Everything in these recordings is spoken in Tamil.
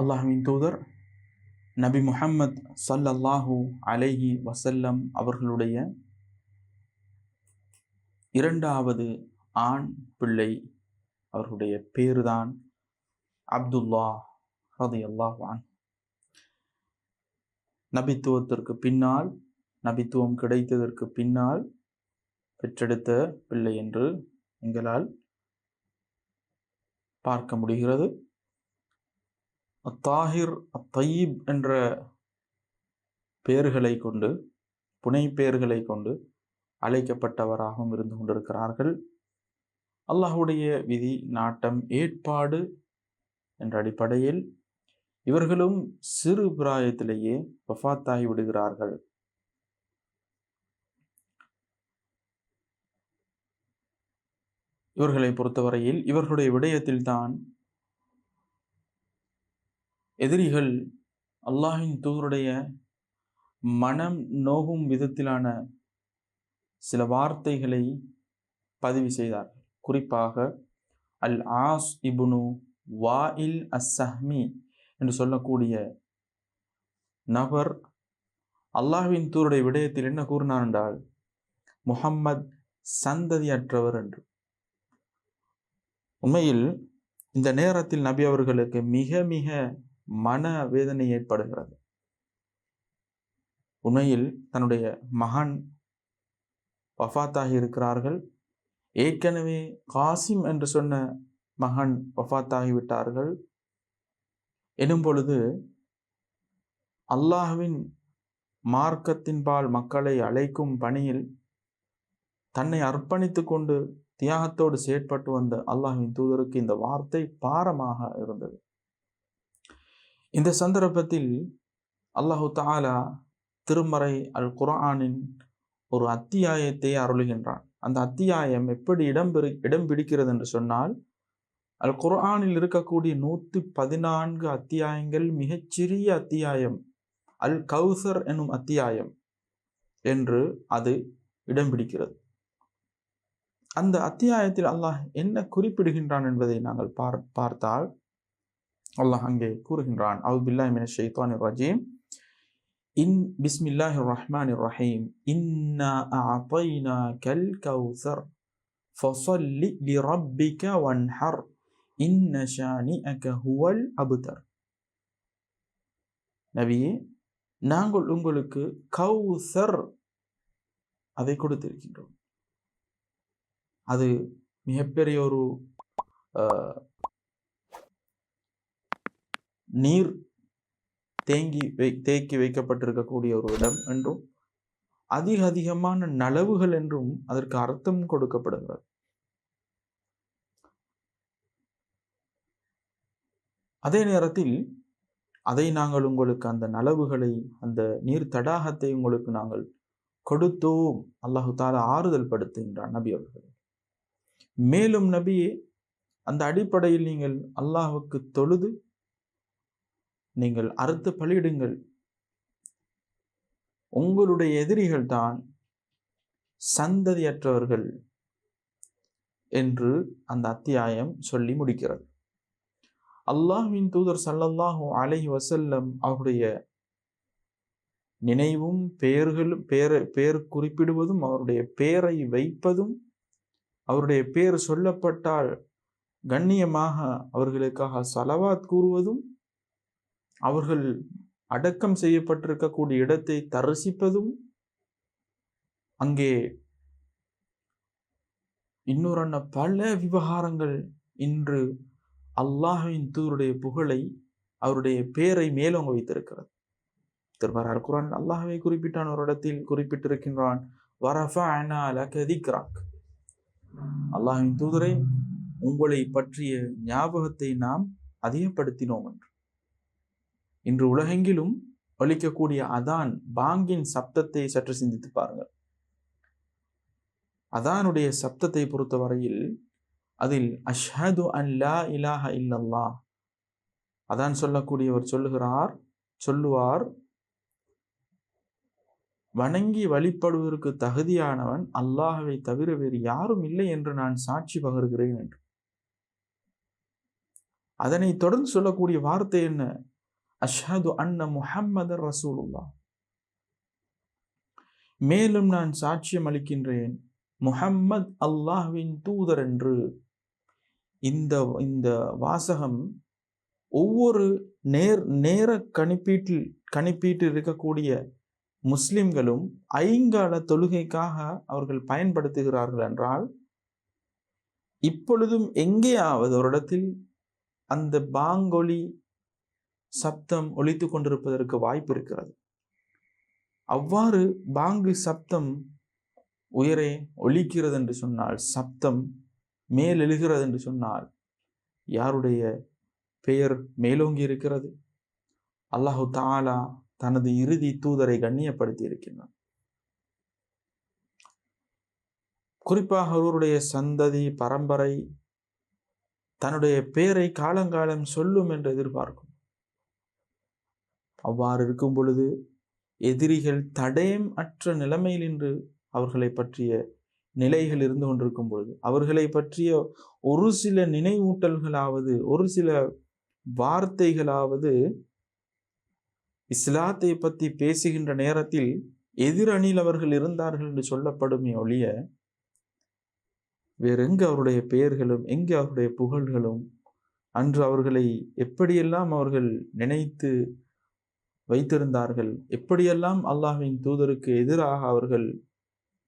அல்லாஹுவின் தூதர் நபி முஹம்மத் சல்லல்லாஹு அலைஹி வசல்லம் அவர்களுடைய இரண்டாவது ஆண் பிள்ளை அவர்களுடைய பேருதான் அப்துல்லா ரலியல்லாஹு அல்லாஹான் நபித்துவத்திற்கு பின்னால் நபித்துவம் கிடைத்ததற்கு பின்னால் பெற்றெடுத்த பிள்ளை என்று எங்களால் பார்க்க முடிகிறது. அத்தாஹிர் அத்தயீப் என்ற பெயர்களை கொண்டு புனை பெயர்களை கொண்டு அழைக்கப்பட்டவராகவும் இருந்து கொண்டிருக்கிறார்கள். அல்லாஹுடைய விதி நாட்டம் ஏற்பாடு என்ற அடிப்படையில் இவர்களும் சிறு பிராயத்திலேயே வஃத்தாகி விடுகிறார்கள். இவர்களை பொறுத்தவரையில் இவர்களுடைய விடயத்தில் தான் எதிரிகள் அல்லாஹின் தூதருடைய மனம் நோகும் விதத்திலான சில வார்த்தைகளை பதிவு செய்தார். குறிப்பாக அல் ஆஸ் இபுனு வாயில் அஸ்ஸஹ்மி என்று சொல்லக்கூடிய நபர் அல்லாஹ்வின் தூருடைய விடயத்தில் என்ன கூறினார் என்றால் முஹம்மத் சந்ததியற்றவர் என்று. உண்மையில் இந்த நேரத்தில் நபி அவர்களுக்கு மிக மிக மன வேதனை ஏற்படுகிறது. உண்மையில் தன்னுடைய மகன் வஃத்தாகி இருக்கிறார்கள். ஏற்கனவே காசிம் என்று சொன்ன மகன் வஃத்தாகி விட்டார்கள். எனும் பொழுது அல்லாஹ்வின் மார்க்கத்தின்பால் மக்களை அழைக்கும் பணியில் தன்னை அர்ப்பணித்து கொண்டு தியாகத்தோடு செயற்பட்டு வந்த அல்லாஹ்வின் தூதருக்கு இந்த வார்த்தை பாரமாக இருந்தது. இந்த சந்தர்ப்பத்தில் அல்லாஹு தாலா திருமறை அல் குர்ஆனின் ஒரு அத்தியாயத்தை அருளுகின்றான். அந்த அத்தியாயம் எப்படி இடம் இடம் பிடிக்கிறது என்று சொன்னால் அல் குர்ஆனில் இருக்கக்கூடிய நூற்றி பதினான்கு அத்தியாயங்கள் மிகச்சிறிய அத்தியாயம். அல் கௌசர் என்னும் அத்தியாயம் என்று அது இடம் பிடிக்கிறது. அந்த அத்தியாயத்தில் அல்லாஹ் என்ன குறிப்பிடுகின்றான் என்பதை நாங்கள் பார் பார்த்தால் அல்லாஹ் அங்கே கூறுகின்றான் அவு பில்லாஹ் மின ஷைத்தான் ரஜீம் இன் பிஸ்மில்லாஹிர் ரஹ்மானிர் ரஹீம் இன்னா அஅதைனா கல் கௌசர் ஃபஸல்லி லிரப்பிக வன்ஹர் இன்ன ஷானிஅக ஹுவல் அபுதர் நபியே நாங்கள் உங்களுக்கு கௌசர் அதை கொடுத்திருக்கின்றோம் அது மிகப்பெரிய ஒரு நீர் தேங்கி வை தேக்கி வைக்கப்பட்டிருக்கக்கூடிய ஒரு இடம் என்றும் அதிக அதிகமான நலவுகள் என்றும் அதற்கு அர்த்தம் கொடுக்கப்படுகிறது. அதே நேரத்தில் அதை நாங்கள் உங்களுக்கு அந்த நலவுகளை அந்த நீர் தடாகத்தை உங்களுக்கு நாங்கள் கொடுத்தோம். அல்லாஹு தாலா ஆறுதல் படுத்துகின்றான் நபி அவர்கள். மேலும் நபியே அந்த அடிப்படையில் நீங்கள் அல்லாஹுக்கு தொழுது நீங்கள் அறுத்து பலியிடுங்கள். உங்களுடைய எதிரிகள் தான் சந்ததியற்றவர்கள் என்று அந்த அத்தியாயம் சொல்லி முடிக்கிறது. அல்லாஹ்வின் தூதர் சல்லல்லாஹு அலஹி வசல்லம் அவருடைய நினைவும் பெயர்களும் பேர பெயர் குறிப்பிடுவதும் அவருடைய பெயரை வைப்பதும் அவருடைய பெயர் சொல்லப்பட்டால் கண்ணியமாக அவர்களுக்காக சலவாத் கூறுவதும் அவர்கள் அடக்கம் செய்யப்பட்டிருக்கக்கூடிய இடத்தை தரிசிப்பதும் அங்கே இன்னொரு பல விவகாரங்கள் இன்று அல்லாஹின் தூருடைய புகழை அவருடைய பேரை மேலோங்க வைத்திருக்கிறது. திருமறார் குரான் அல்லாஹவை குறிப்பிட்டான் ஒரு இடத்தில் குறிப்பிட்டிருக்கின்றான் வரஃபா அல்லாஹின் தூதரை உங்களை பற்றிய ஞாபகத்தை நாம் அதிகப்படுத்தினோம் என்று. இன்று உலகெங்கிலும் ஒழிக்கக்கூடிய அதான் பாங்கின் சப்தத்தை சற்று சிந்தித்து பாருங்கள். அதானுடைய சப்தத்தை பொறுத்தவரையில் அதில் அஷ்ஹது அல்லா இலாஹ இல்லல்லா அதான் சொல்லக்கூடியவர் சொல்லுகிறார் சொல்லுவார் வணங்கி வழிபடுவதற்கு தகுதியானவன் அல்லாஹவை தவிர வேறு யாரும் இல்லை என்று நான் சாட்சி பகர்கிறேன் என்று. அதனை தொடர்ந்து சொல்லக்கூடிய வார்த்தை என்ன? அஷ்ஹது அன்ன முஹம்மது ரசூலுல்லா மேலும் நான் சாட்சியம் அளிக்கின்றேன் முஹம்மத் அல்லாஹ்வின் தூதர் என்று. இந்த இந்த வாசகம் ஒவ்வொரு நேர் நேர கணிப்பீட்டில் கணிப்பீட்டில் இருக்கக்கூடிய முஸ்லிம்களும் ஐங்கால தொழுகைக்காக அவர்கள் பயன்படுத்துகிறார்கள் என்றால் இப்பொழுதும் எங்கேயாவது ஒரு இடத்தில் அந்த பாங்கொலி சப்தம் ஒழித்து கொண்டிருப்பதற்கு வாய்ப்பு இருக்கிறது. அவ்வாறு பாங்கு சப்தம் உயரே ஒழிக்கிறது என்று சொன்னால் சப்தம் மேல் எழுகிறது என்று சொன்னால் யாருடைய பெயர் மேலோங்கி இருக்கிறது? அல்லாஹு தாலா தனது இறுதி தூதரை கண்ணியப்படுத்தி இருக்கின்றான். குறிப்பாக அவருடைய சந்ததி பரம்பரை தன்னுடைய பெயரை காலங்காலம் சொல்லும் என்று எதிர்பார்க்கும். அவ்வாறு இருக்கும் பொழுது எதிரிகள் தடயம் அற்ற நிலைமையில் இன்று அவர்களை பற்றிய நிலைகள் இருந்து கொண்டிருக்கும் பொழுது அவர்களை பற்றிய ஒரு சில நினைவூட்டல்களாவது ஒரு சில வார்த்தைகளாவது இஸ்லாத்தை பற்றி பேசுகின்ற நேரத்தில் எதிரணியில் அவர்கள் இருந்தார்கள் என்று சொல்லப்படுமே ஒழிய வேற எங்கு அவருடைய பெயர்களும் எங்கு அவருடைய புகழ்களும் அன்று அவர்களை எப்படியெல்லாம் அவர்கள் நினைத்து வைத்திருந்தார்கள். எப்படியெல்லாம் அல்லாஹின் தூதருக்கு எதிராக அவர்கள்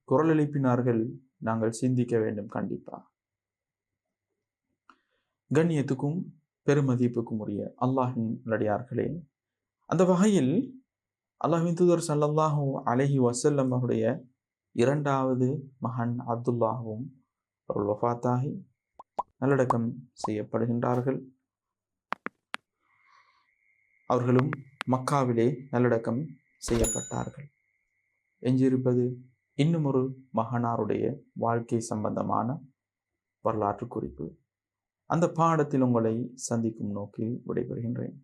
குரல் எழுப்பினார்கள் நாங்கள் சிந்திக்க வேண்டும் கண்டிப்பாக கண்ணியத்துக்கும் பெருமதிப்புக்கும் உரிய அல்லாஹின் நடிகார்களே அந்த வகையில் அல்லாஹின் தூதர் சல்லல்லாஹூ அலஹி வசல்லம் அவருடைய இரண்டாவது மகன் அப்துல்லாகவும் அவர்கள் வஃத்தாகி நல்லடக்கம் செய்யப்படுகின்றார்கள். அவர்களும் மக்காவிலே நல்லடக்கம் செய்யப்பட்டார்கள். எஞ்சியிருப்பது இன்னும் ஒரு மகனாருடைய வாழ்க்கை சம்பந்தமான வரலாற்று குறிப்பு. அந்த பாடத்தில் உங்களை சந்திக்கும் நோக்கில் விடைபெறுகின்றேன்.